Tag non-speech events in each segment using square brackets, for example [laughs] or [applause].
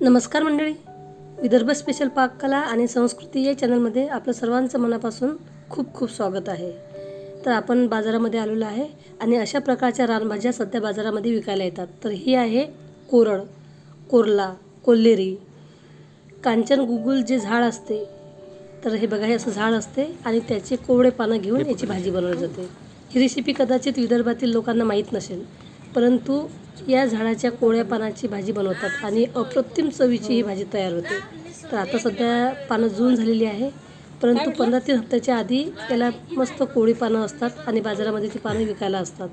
नमस्कार मंडळी. विदर्भ स्पेशल पाककला आणि संस्कृती या चॅनलमध्ये आपलं सर्वांचं मनापासून खूप खूप स्वागत आहे. तर आपण बाजारामध्ये आलेलो आहे आणि अशा प्रकारच्या रानभाज्या सध्या बाजारामध्ये विकायला येतात. तर ही आहे कोरड कोरला कोल्हेरी कांचन गुगुल जे झाड असते तर हे बघा हे असं झाड असते आणि त्याचे कोवळे पानं घेऊन याची भाजी बनवली जाते. ही रेसिपी कदाचित विदर्भातील लोकांना माहीत नसेल परंतु या झाडाच्या कोळ्या पानाची भाजी बनवतात आणि अप्रतिम चवीची ही भाजी तयार होते. तर आता सध्या पानं जून झालेली आहे. परंतु पंधरा तीन हप्त्याच्या आधी त्याला मस्त कोळी पानं असतात आणि बाजारामध्ये ती पानं विकायला असतात.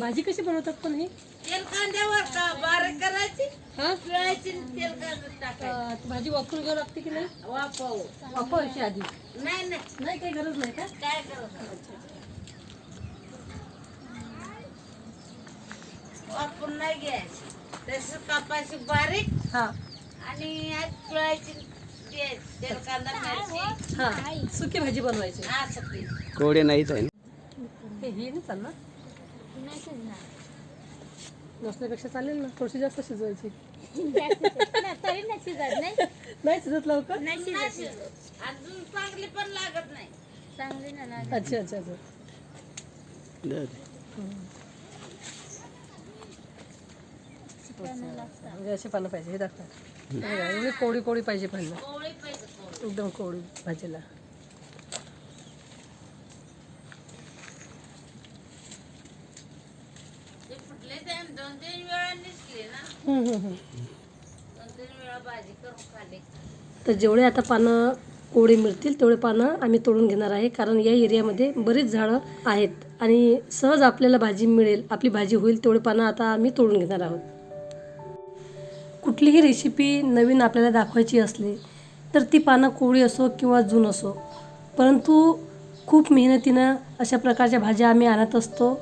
भाजी कशी बनवतात पण ही? तेल कांद्यावर का बारीक करायची? हा? पिळायची आणि तेल कांद्यात टाकायची. भाजी वापरून घ्यावं लागते की नाही? वापव वापरायची आधी. नाही नाही. नाही काही गरज नाही का? काय करत वापरून नाही घ्यायची. तसं कापायची बारीक हा. आणि आज पिळायची द्यायची. तेल कांदा मिरची. हा. सुकी भाजी बनवायची. नाहीच आहे हे ही नाही चालणार. नसण्यापेक्षा चालेल ना थोडीशी जास्त शिजवायची. [laughs] नाही शिजत लवकर? नाही शिजत. अजून चांगली पण लागत नाही. अच्छा अच्छा अच्छा. दे. म्हणजे अशी पानं पाहिजे हे दाखवा हे. एवढी कोवडी कोवडी पाहिजे पाहिजे कोवळी पाहिजे कोवळी. एकदम कोवडी भाजीला दोन तीन वेळा निसले ना. हम्म, हम्म, हम्म. दोन तीन वेळा भाजी करून खाली तर जेवढे आता पानं कोवडी मिळतील तेवढे पानं आम्ही तोडून घेणार आहे. कारण या एरियामध्ये बरीच झाडं आहेत. आणि सहज आपल्याला भाजी मिळेल आपली भाजी होईल तेवढे पानं आता आम्ही तोडून घेणार आहोत. कुठलीही रेसिपी नवीन आपल्याला दाखवायची असली तर ती पानं कोवळी असो किंवा जून असो. परंतु खूप मेहनतीनं अशा प्रकारच्या भाज्या आम्ही आणत असतो.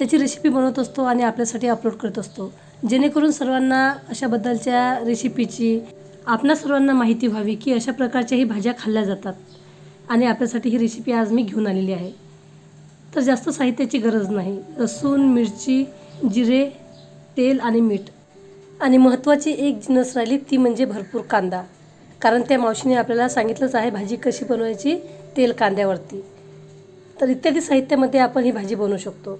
त्याची रेसिपी बनवत असतो आणि आपल्यासाठी अपलोड करत असतो. जेणेकरून सर्वांना अशाबद्दलच्या रेसिपीची आपणा सर्वांना माहिती व्हावी की अशा प्रकारच्याही भाज्या खाल्ल्या जातात. आणि आपल्यासाठी ही रेसिपी आज मी घेऊन आलेली आहे. तर जास्त साहित्याची गरज नाही. लसूण मिरची जिरे तेल आणि मीठ. आणि महत्त्वाची एक जिनस राहिली ती म्हणजे भरपूर कांदा. कारण त्या मावशीने आपल्याला सांगितलंच आहे भाजी कशी बनवायची? तेल कांद्यावरती. तर इत्यादी साहित्यामध्ये आपण ही भाजी बनवू शकतो.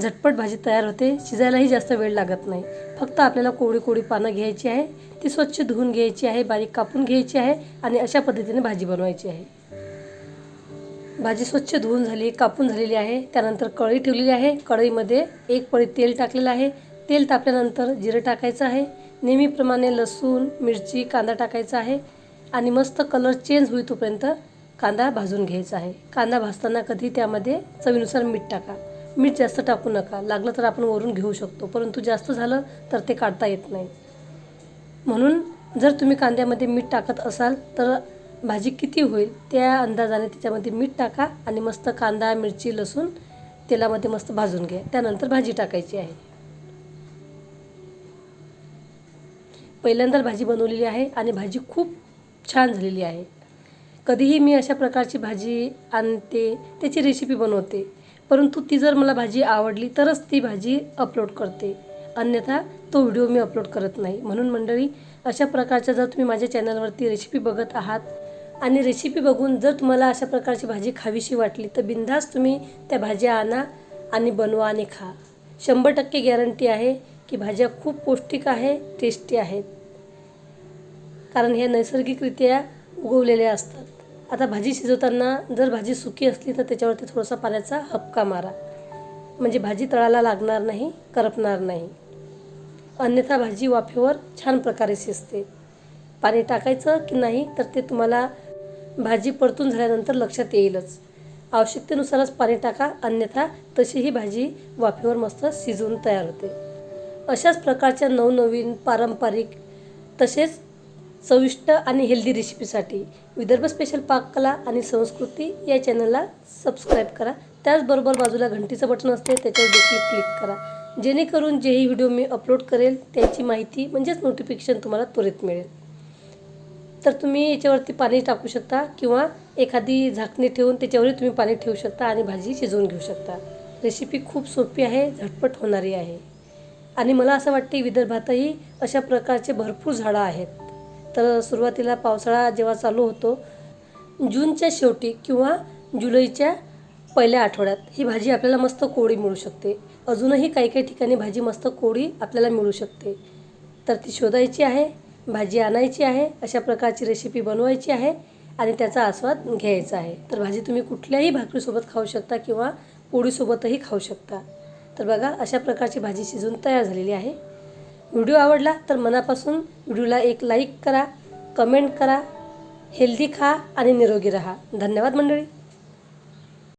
झटपट भाजी तयार होते शिजायलाही जास्त वेळ लागत नाही. फक्त आपल्याला कोवळी कोवळी पानं घ्यायची आहे ती स्वच्छ धुवून घ्यायची आहे बारीक कापून घ्यायची आहे आणि अशा पद्धतीने भाजी बनवायची आहे. भाजी स्वच्छ धुवून झाली कापून झालेली आहे त्यानंतर कढई ठेवलेली आहे. कढईमध्ये एक पळी तेल टाकलेलं आहे. तेल तापल्यानंतर जिरं टाकायचं आहे. नेहमीप्रमाणे लसूण मिरची कांदा टाकायचा आहे आणि मस्त कलर चेंज होई तोपर्यंत कांदा भाजून घ्यायचा आहे. कांदा भाजताना कधी त्यामध्ये चवीनुसार मीठ टाका. मीठ जास्त टाकू नका. लागलं तर आपण वरून घेऊ शकतो. परंतु जास्त झालं तर ते काढता येत नाही. म्हणून जर तुम्ही कांद्यामध्ये मीठ टाकत असाल तर भाजी किती होईल त्या अंदाजाने त्याच्यामध्ये मीठ टाका आणि मस्त कांदा मिरची लसूण तेलामध्ये मस्त भाजून घ्या. त्यानंतर भाजी टाकायची आहे. पहिल्यांदा भाजी बनवलेली आहे आणि भाजी खूप छान झालेली आहे. कधीही मी अशा प्रकारची भाजी आणते त्याची रेसिपी बनवते. परंतु ती जर मला भाजी आवडली तरच ती भाजी अपलोड करते. अन्यथा तो व्हिडिओ मी अपलोड करत नाही. म्हणून मंडळी अशा प्रकारच्या जर तुम्ही माझ्या चॅनलवरती रेसिपी बघत आहात आणि रेसिपी बघून जर तुम्हाला अशा प्रकारची भाजी खावीशी वाटली तर बिंदास तुम्ही त्या भाज्या आणा आणि बनवा आणि खा. शंभर टक्के गॅरंटी आहे की भाज्या खूप पौष्टिक आहे टेस्टी आहेत. कारण ह्या नैसर्गिकरित्या उगवलेल्या असतात. आता भाजी शिजवताना जर भाजी सुकी असली तर त्याच्यावरती थोडासा पाण्याचा हपका मारा. म्हणजे भाजी तळाला लागणार नाही करपणार नाही. अन्यथा भाजी वाफेवर छान प्रकारे शिजते. पाणी टाकायचं की नाही तर ते तुम्हाला भाजी परतून झाल्यानंतर लक्षात येईलच. आवश्यकतेनुसारच पाणी टाका अन्यथा तशी ही भाजी वाफेवर मस्त शिजवून तयार होते. अशाच प्रकारच्या नवनवीन पारंपरिक तसेच चविष्ट आणि हेल्दी रेसिपीसाठी विदर्भ स्पेशल पाककला आणि संस्कृती या चॅनलला सबस्क्राईब करा. त्याचबरोबर बाजूला घंटीचं बटन असते त्याच्यावर देखील क्लिक करा. जेणेकरून जेही व्हिडिओ मी अपलोड करेल त्याची माहिती म्हणजेच नोटिफिकेशन तुम्हाला त्वरित मिळेल. तर तुम्ही याच्यावरती पाणी टाकू शकता किंवा एखादी झाकणी ठेवून त्याच्यावरही तुम्ही पाणी ठेवू शकता आणि भाजी शिजवून घेऊ शकता. रेसिपी खूप सोपी आहे झटपट होणारी आहे. आणि मला असं वाटते विदर्भातही अशा प्रकारचे भरपूर झाडं आहेत. तर सुरुवातीला पावसाळा जेव्हा चालू होतो जूनच्या शेवटी किंवा जुलैच्या पहिल्या आठवड्यात ही भाजी आपल्याला मस्त कोळी मिळू शकते. अजूनही काही काही ठिकाणी भाजी मस्त कोळी आपल्याला मिळू शकते. तर ती शोधायची आहे भाजी आणायची आहे अशा प्रकारची रेसिपी बनवायची आहे आणि त्याचा आस्वाद घ्यायचा आहे. तर भाजी तुम्ही कुठल्याही भाकरीसोबत खाऊ शकता किंवा पोळीसोबतही खाऊ शकता. तर बघा अशा प्रकारची भाजी शिजून तयार झालेली आहे. व्हिडिओ आवडला तर मनापासून व्हिडिओला एक लाईक करा कमेंट करा हेल्दी खा आणि निरोगी राहा. धन्यवाद मंडळी.